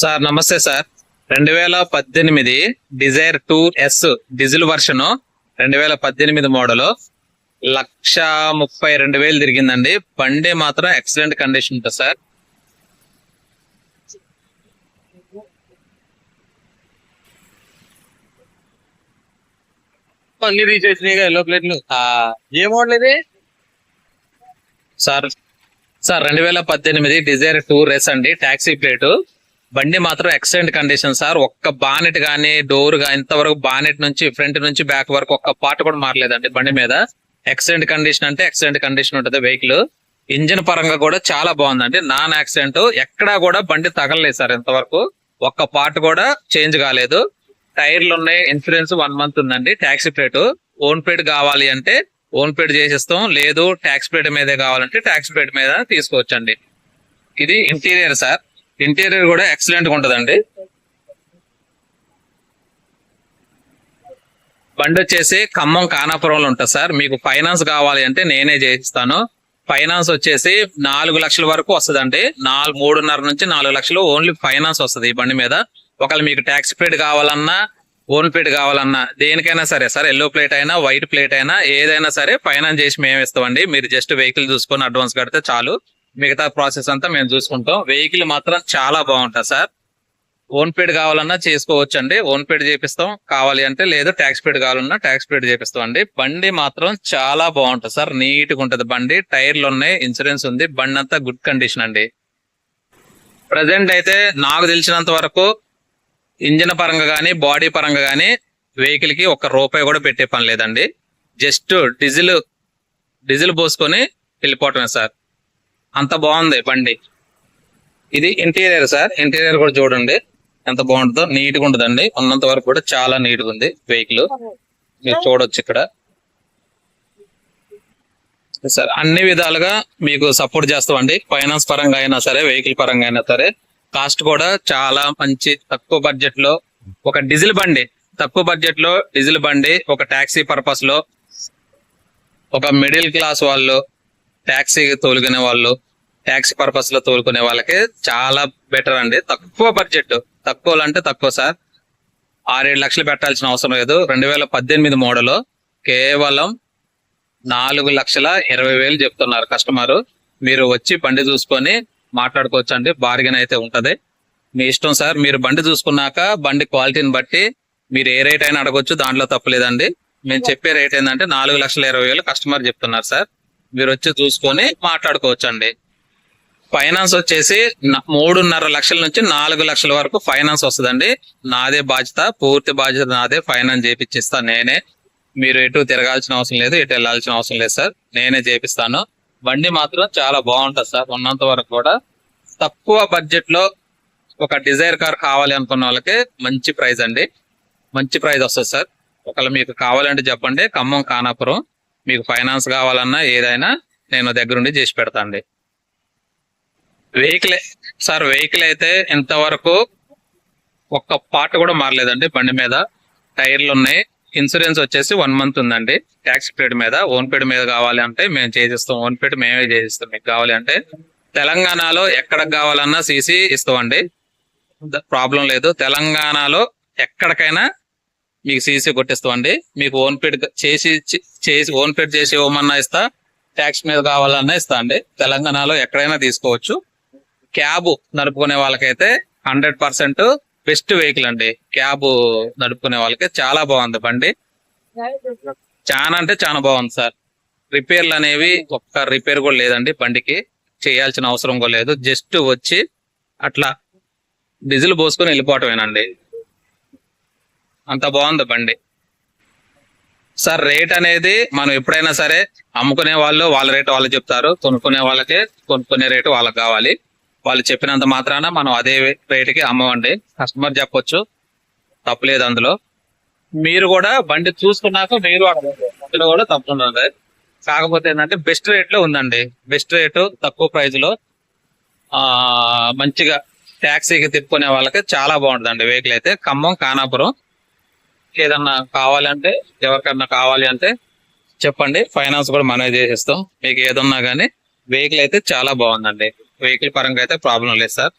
Sir నమస్తే sir. రెండు వేల పద్దెనిమిది Dzire tour S diesel version రెండు వేల పద్దెనిమిది మోడల్ లక్ష ముప్పై రెండు వేలు తిరిగిందండి. బండి మాత్రం ఎక్సలెంట్ కండిషన్ ఉంటుంది సార్. అన్ని రీచ్ వచ్చినాయి ఎల్లో ప్లేట్లు ఏ మోడల్ ఇది? సార్ సార్ రెండు వేల పద్దెనిమిది డిజైర్ టూ రెస్ అండి. Taxi plate. బండి మాత్రం ఎక్సలెంట్ కండిషన్ సార్ ఒక్క బానెట్ గానీ డోర్ కానీ ఇంతవరకు బానెట్ నుంచి ఫ్రంట్ నుంచి బ్యాక్ వరకు ఒక్క పార్ట్ కూడా మారలేదండి బండి మీద. ఎక్సలెంట్ కండిషన్ అంటే ఎక్సలెంట్ కండిషన్ ఉంటుంది వెహికల్ ఇంజిన్ పరంగా కూడా చాలా బాగుందండి. నాన్ యాక్సిడెంట్ ఎక్కడా కూడా బండి తగలలేదు సార్ ఇంతవరకు. ఒక్క పార్ట్ కూడా చేంజ్ కాలేదు. టైర్లు ఉన్నాయి ఇన్సూరెన్స్ వన్ మంత్ ఉందండి ట్యాక్సీ ప్లేట్ ఓన్ ప్లేట్ కావాలి అంటే ఓన్ ప్లేట్ చేసిస్తాం లేదు ట్యాక్స్ ప్లేట్ మీదే కావాలంటే ట్యాక్స్ ప్లేట్ మీద తీసుకోవచ్చండి. ఇది ఇంటీరియర్ సార్ ఇంటీరియర్ కూడా ఎక్సలెంట్గా ఉంటదండి. బండి వచ్చేసి ఖమ్మం కానాపురంలో ఉంటుంది సార్. మీకు ఫైనాన్స్ కావాలి అంటే నేనే చేయిస్తాను. ఫైనాన్స్ వచ్చేసి నాలుగు లక్షల వరకు వస్తుందండి. నాలుగు మూడున్నర నుంచి నాలుగు లక్షలు ఓన్లీ ఫైనాన్స్ వస్తుంది ఈ బండి మీద. ఒకవేళ మీకు ట్యాక్స్ ప్లేట్ కావాలన్నా ఓన్ ప్లేట్ కావాలన్నా దేనికైనా సరే సార్ ఎల్లో ప్లేట్ అయినా వైట్ ప్లేట్ అయినా ఏదైనా సరే ఫైనాన్స్ చేసి మేము ఇస్తామండి మీరు జస్ట్ వెహికల్ చూసుకొని అడ్వాన్స్ కడితే చాలు. మిగతా ప్రాసెస్ అంతా మేము చూసుకుంటాం. వెహికల్ మాత్రం చాలా బాగుంటుంది సార్. ఓన్ పేడ్ కావాలన్నా చేసుకోవచ్చు అండి ఓన్ పేడ్ చేపిస్తాం. కావాలి అంటే లేదు ట్యాక్స్ పేడ్ కావాలన్నా ట్యాక్స్ పేడ్ చేపిస్తాం అండి. బండి మాత్రం చాలా బాగుంటుంది సార్. నీట్గా బండి. టైర్లు ఉన్నాయి ఇన్సూరెన్స్ ఉంది. బండి అంతా గుడ్ కండిషన్ అండి. ప్రజెంట్ అయితే నాకు తెలిసినంత వరకు ఇంజిన్ పరంగా కానీ బాడీ పరంగా కానీ వెహికల్కి ఒక్క రూపాయి కూడా పెట్టే పని లేదండి. జస్ట్ డీజిల్ డీజిల్ పోసుకొని వెళ్ళిపోవటమే సార్. అంత బాగుంది బండి. ఇది ఇంటీరియర్ సార్. ఇంటీరియర్ కూడా చూడండి. ఎంత బాగుంటుందో నీట్గా ఉంటుందండి. ఉన్నంత వరకు కూడా చాలా నీట్గా ఉంది వెహికల్. మీరు చూడొచ్చు ఇక్కడ. సార్ అన్ని విధాలుగా మీకు సపోర్ట్ చేస్తామండి. ఫైనాన్స్ పరంగా అయినా సరే వెహికల్ పరంగా అయినా సరే. కాస్ట్ కూడా చాలా మంచి తక్కువ బడ్జెట్లో ఒక డీజిల్ బండి. తక్కువ బడ్జెట్లో డీజిల్ బండి ఒక టాక్సీ పర్పస్లో ఒక మిడిల్ క్లాస్ వాళ్ళు టాక్సీ తోలుకునే వాళ్ళు ట్యాక్సీ పర్పస్లో తోలుకునే వాళ్ళకి చాలా బెటర్ అండి. తక్కువ బడ్జెట్ తక్కువ అంటే తక్కువ సార్. ఆరేడు లక్షలు పెట్టాల్సిన అవసరం లేదు. రెండు వేల పద్దెనిమిది మోడల్ కేవలం నాలుగు లక్షల ఇరవై వేలు చెప్తున్నారు కస్టమర్ మీరు వచ్చి బండి చూసుకొని మాట్లాడుకోవచ్చు అండి బార్గెన్ అయితే ఉంటది. మీ ఇష్టం సార్ మీరు బండి చూసుకున్నాక బండి క్వాలిటీని బట్టి మీరు ఏ రేట్ అయినా అడగొచ్చు దాంట్లో తప్పలేదండి మేము చెప్పే రేట్ ఏంటంటే నాలుగు లక్షల ఇరవై వేలు కస్టమర్ చెప్తున్నారు సార్. మీరు వచ్చి చూసుకొని మాట్లాడుకోవచ్చు అండి ఫైనాన్స్ వచ్చేసి మూడున్నర లక్షల నుంచి నాలుగు లక్షల వరకు ఫైనాన్స్ వస్తుందండి. నాదే బాధ్యత పూర్తి బాధ్యత నాదే ఫైనాన్స్ చేపిచ్చిస్తా నేనే. మీరు ఎటు తిరగాల్సిన అవసరం లేదు ఎటు వెళ్ళాల్సిన అవసరం లేదు సార్. నేనే చేపిస్తాను. బండి మాత్రం చాలా బాగుంటుంది సార్ ఉన్నంత వరకు కూడా. తక్కువ బడ్జెట్లో ఒక డిజైర్ కార్ కావాలి అనుకున్న వాళ్ళకి మంచి ప్రైస్ అండి. మంచి ప్రైజ్ వస్తుంది సార్. ఒకవేళ మీకు కావాలంటే చెప్పండి. ఖమ్మం కానాపురం మీకు ఫైనాన్స్ కావాలన్నా ఏదైనా నేను దగ్గరుండి చేసి పెడతాను అండి వెహికల్ సార్ వెహికల్ అయితే ఇంతవరకు ఒక్క పార్ట్ కూడా మారలేదండి బండి మీద. టైర్లు ఉన్నాయి. ఇన్సూరెన్స్ వచ్చేసి వన్ మంత్ ఉందండి. ట్యాక్స్ పీరియడ్ మీద ఓన్ పేడ్ మీద కావాలి అంటే మేము చేసిస్తాం. ఓన్ పేడ్ మేమే చేసిస్తాం. మీకు కావాలి అంటే తెలంగాణలో ఎక్కడికి కావాలన్నా సీసీ ఇస్తామండి. ప్రాబ్లం లేదు. తెలంగాణలో ఎక్కడికైనా మీకు సీసీ కొట్టిస్తామండి. మీకు ఓన్ పేడ్ చేసి చేసి ఓన్ పేడ్ చేసి ఇవ్వమన్నా ఇస్తా. ట్యాక్స్ మీద కావాలన్నా ఇస్తా అండి. తెలంగాణలో ఎక్కడైనా తీసుకోవచ్చు. క్యాబ్ నడుపుకునే వాళ్ళకైతే హండ్రెడ్ పర్సెంట్ బెస్ట్ వెహికల్ అండి. క్యాబ్ నడుపుకునే వాళ్ళకి చాలా బాగుంది బండి. చాలా అంటే చాలా బాగుంది సార్. రిపేర్లు అనేవి ఒక్క రిపేర్ కూడా లేదండి బండికి. చేయాల్సిన అవసరం కూడా లేదు. జస్ట్ వచ్చి అట్లా డీజిల్ పోసుకొని వెళ్ళిపోవటమేనండి. అంత బాగుంది బండి. సార్ రేట్ అనేది మనం ఎప్పుడైనా సరే అమ్ముకునే వాళ్ళు వాళ్ళ రేటు వాళ్ళు చెప్తారు. కొనుక్కునే వాళ్ళకే కొనుక్కునే రేటు వాళ్ళకి కావాలి. వాళ్ళు చెప్పినంత మాత్రాన మనం అదే రేటుకి అమ్మవండి. కస్టమర్ చెప్పొచ్చు. తప్పలేదు అందులో. మీరు కూడా బండి చూసుకున్నాక మీరు అందులో కూడా తప్పుతున్నది కాకపోతే ఏంటంటే బెస్ట్ రేట్లో ఉందండి. బెస్ట్ రేటు తక్కువ ప్రైజ్లో మంచిగా ట్యాక్సీకి తిప్పుకునే వాళ్ళకి చాలా బాగుంటుందండి వెహికల్ అయితే. ఖమ్మం కానాపురం ఏదన్నా కావాలంటే ఎవరికన్నా కావాలి అంటే చెప్పండి. ఫైనాన్స్ కూడా మనమే చేసేస్తాం. మీకు ఏదన్నా కానీ వెహికల్ అయితే చాలా బాగుందండి. వెహికల్ పరంగా అయితే ప్రాబ్లం లేదు సార్